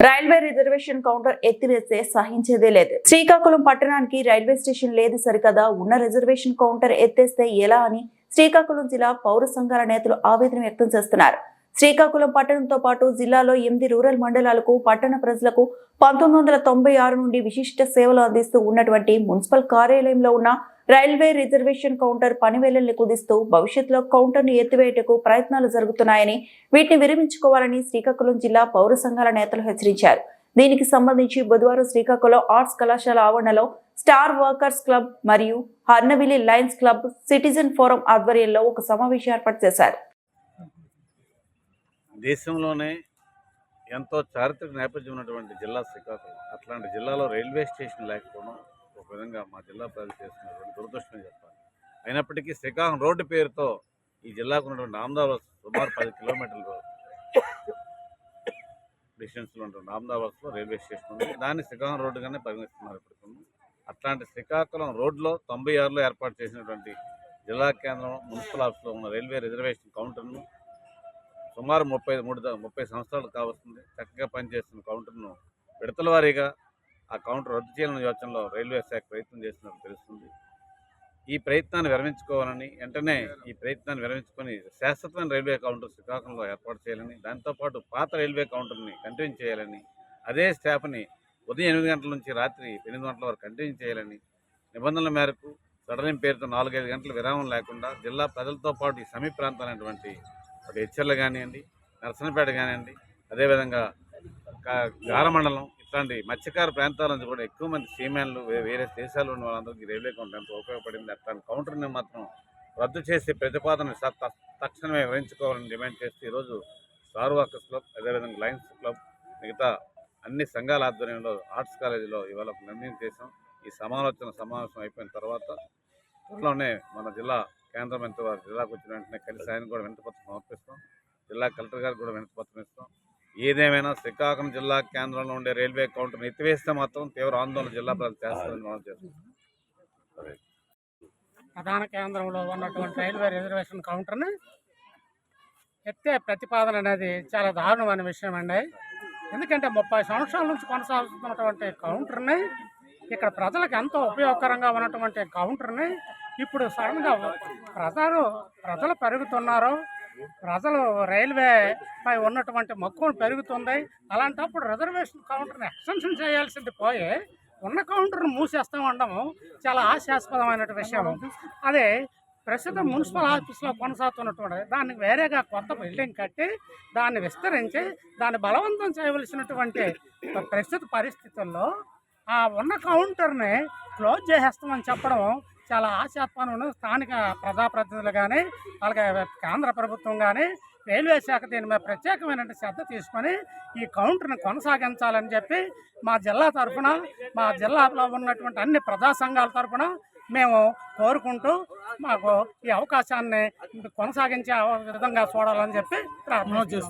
Railway reservation counter ఎత్తివేస్తే సహించేదే లేదు. శ్రీకాకుళం పట్టణానికి రైల్వే స్టేషన్ లేదు సరికదా ఉన్న రిజర్వేషన్ కౌంటర్ ఎత్తేస్తే ఎలా అని శ్రీకాకుళం జిల్లా పౌర సంఘాల నేతలు ఆవేదన వ్యక్తం చేస్తున్నారు. శ్రీకాకుళం పట్టణంతో పాటు జిల్లాలో ఎనిమిది రూరల్ మండలాలకు పట్టణ ప్రజలకు పంతొమ్మిది వందల తొంభై ఆరు నుండి విశిష్ట సేవలు అందిస్తూ ఉన్నటువంటి మున్సిపల్ కార్యాలయంలో ఉన్న రైల్వే రిజర్వేషన్ కౌంటర్ పనివేళల్ని కుదిస్తూ భవిష్యత్తులో కౌంటర్ను ఎత్తివేయటకు ప్రయత్నాలు జరుగుతున్నాయని వీటిని విరమించుకోవాలని శ్రీకాకుళం జిల్లా పౌర సంఘాల నేతలు హెచ్చరించారు. దీనికి సంబంధించి బుధవారం శ్రీకాకుళం ఆర్ట్స్ కళాశాల ఆవరణలో స్టార్ వర్కర్స్ క్లబ్ మరియు హర్నవిలి లయన్స్ క్లబ్ సిటిజన్ ఫోరం ఆధ్వర్యంలో ఒక సమావేశం ఏర్పాటు చేశారు. దేశంలోనే ఎంతో చారిత్రక నేపథ్యం ఉన్నటువంటి జిల్లా శ్రీకాకుళం. అట్లాంటి జిల్లాలో రైల్వే స్టేషన్ లేకపోవడం ఒక విధంగా మా జిల్లా ప్రజలు చేస్తున్నటువంటి దురదృష్టం చెప్పాలి. అయినప్పటికీ శ్రీకాకుళం రోడ్డు పేరుతో ఈ జిల్లాకు ఉన్నటువంటి అహ్మదాబాద్ సుమారు పది కిలోమీటర్ల డిస్టెన్స్లో ఉన్నటువంటి అహ్మదాబాద్లో రైల్వే స్టేషన్ ఉంది. దాన్ని శ్రీకాకుళం రోడ్డుగానే పరిగణిస్తున్నారు ఇప్పటికీ అట్లాంటి శ్రీకాకుళం రోడ్లో తొంభై ఆరులో ఏర్పాటు చేసినటువంటి జిల్లా కేంద్రం మున్సిపల్ ఆఫీస్లో ఉన్న రైల్వే రిజర్వేషన్ కౌంటర్ను సుమారు ముప్పై మూడు ముప్పై సంవత్సరాలు కావస్తుంది. చక్కగా పనిచేస్తున్న కౌంటర్ను విడతల వారీగా ఆ కౌంటర్ రద్దు చేయాలన్న యోచనలో రైల్వే శాఖ ప్రయత్నం చేస్తున్నట్టు తెలుస్తుంది. ఈ ప్రయత్నాన్ని విరమించుకోవాలని వెంటనే ఈ ప్రయత్నాన్ని విరమించుకొని శాశ్వతమైన రైల్వే కౌంటర్ శ్రీకాకుళంలో ఏర్పాటు చేయాలని దాంతోపాటు పాత రైల్వే కౌంటర్ని కంటిన్యూ చేయాలని అదే స్టాఫ్ని ఉదయం ఎనిమిది గంటల నుంచి రాత్రి ఎనిమిది గంటల వరకు కంటిన్యూ చేయాలని నిబంధనల మేరకు సడలింపు పేరుతో నాలుగైదు గంటల విరామం లేకుండా జిల్లా ప్రజలతో పాటు ఈ సమీప ప్రాంతాలైనటువంటి అటు హెచ్చర్లు కానివ్వండి నరసనపేట కానివ్వండి అదేవిధంగా గారమండలం ఇట్లాంటి మత్స్యకార ప్రాంతాల నుంచి కూడా ఎక్కువ మంది సీమెన్లు వేరే దేశాలు ఉన్న వాళ్ళందరికీ రైల్వే కౌంటర్ ఎంతో ఉపయోగపడింది అట్లాంటి కౌంటర్ని మాత్రం రద్దు చేసే ప్రతిపాదన స- తక్షణమే వివరించుకోవాలని డిమాండ్ చేస్తూ ఈరోజు స్టార్ వాకర్స్ క్లబ్ అదేవిధంగా లయన్స్ క్లబ్ మిగతా అన్ని సంఘాల ఆధ్వర్యంలో ఆర్ట్స్ కాలేజీలో ఇవాళ ఒక నిర్ణయం చేశాం. ఈ సమాలోచన సమావేశం అయిపోయిన తర్వాత త్వరలోనే మన జిల్లా కేంద్రం ఎంత వారు జిల్లాకు వచ్చిన వెంటనే కలిసి ఆయన కూడా వినతిపత్రం సమర్పిస్తాం. జిల్లా కలెక్టర్ గారికి కూడా వినతిపత్రం ఇస్తాం. ఏదేమైనా శ్రీకాకుళం జిల్లా కేంద్రంలో ఉండే రైల్వే కౌంటర్ని ఎత్తివేస్తే మాత్రం తీవ్ర ఆందోళన జిల్లా ప్రజలు చేస్తారని మనం చేస్తాం ప్రధాన కేంద్రంలో ఉన్నటువంటి రైల్వే రిజర్వేషన్ కౌంటర్ని ఎత్తే ప్రతిపాదన అనేది చాలా దారుణమైన విషయం అండి. ఎందుకంటే ముప్పై సంవత్సరాల నుంచి కొనసాగుతున్నటువంటి కౌంటర్ని ఇక్కడ ప్రజలకు ఎంతో ఉపయోగకరంగా ఉన్నటువంటి కౌంటర్ని ఇప్పుడు సడన్గా ప్రజలు ప్రజలు పెరుగుతున్నారు. ప్రజలు రైల్వే పై ఉన్నటువంటి మక్కువ పెరుగుతుంది. అలాంటప్పుడు రిజర్వేషన్ కౌంటర్ని ఎక్స్టెన్షన్ చేయాల్సింది పోయి ఉన్న కౌంటర్ను మూసేస్తాం అనడము చాలా హాస్యాస్పదమైన విషయం. అదే ప్రస్తుతం మున్సిపల్ ఆఫీస్లో కొనసాగుతున్నటువంటి దాన్ని వేరేగా కొత్త బిల్డింగ్ కట్టి దాన్ని విస్తరించి దాన్ని బలవంతం చేయవలసినటువంటి ప్రస్తుత పరిస్థితుల్లో ఆ ఉన్న కౌంటర్ని క్లోజ్ చేసేస్తామని చెప్పడం చాలా ఆశాత్మకమైన స్థానిక ప్రజాప్రతినిధులు కానీ అలాగే కేంద్ర ప్రభుత్వం కానీ రైల్వే శాఖ దీని మీద ప్రత్యేకమైన శ్రద్ధ తీసుకొని ఈ కౌంటర్ని కొనసాగించాలని చెప్పి మా జిల్లా తరఫున మా జిల్లాలో ఉన్నటువంటి అన్ని ప్రజా సంఘాల తరఫున మేము కోరుకుంటూ మాకు ఈ అవకాశాన్ని కొనసాగించే విధంగా చూడాలని చెప్పి ప్రార్థన చేస్తున్నాం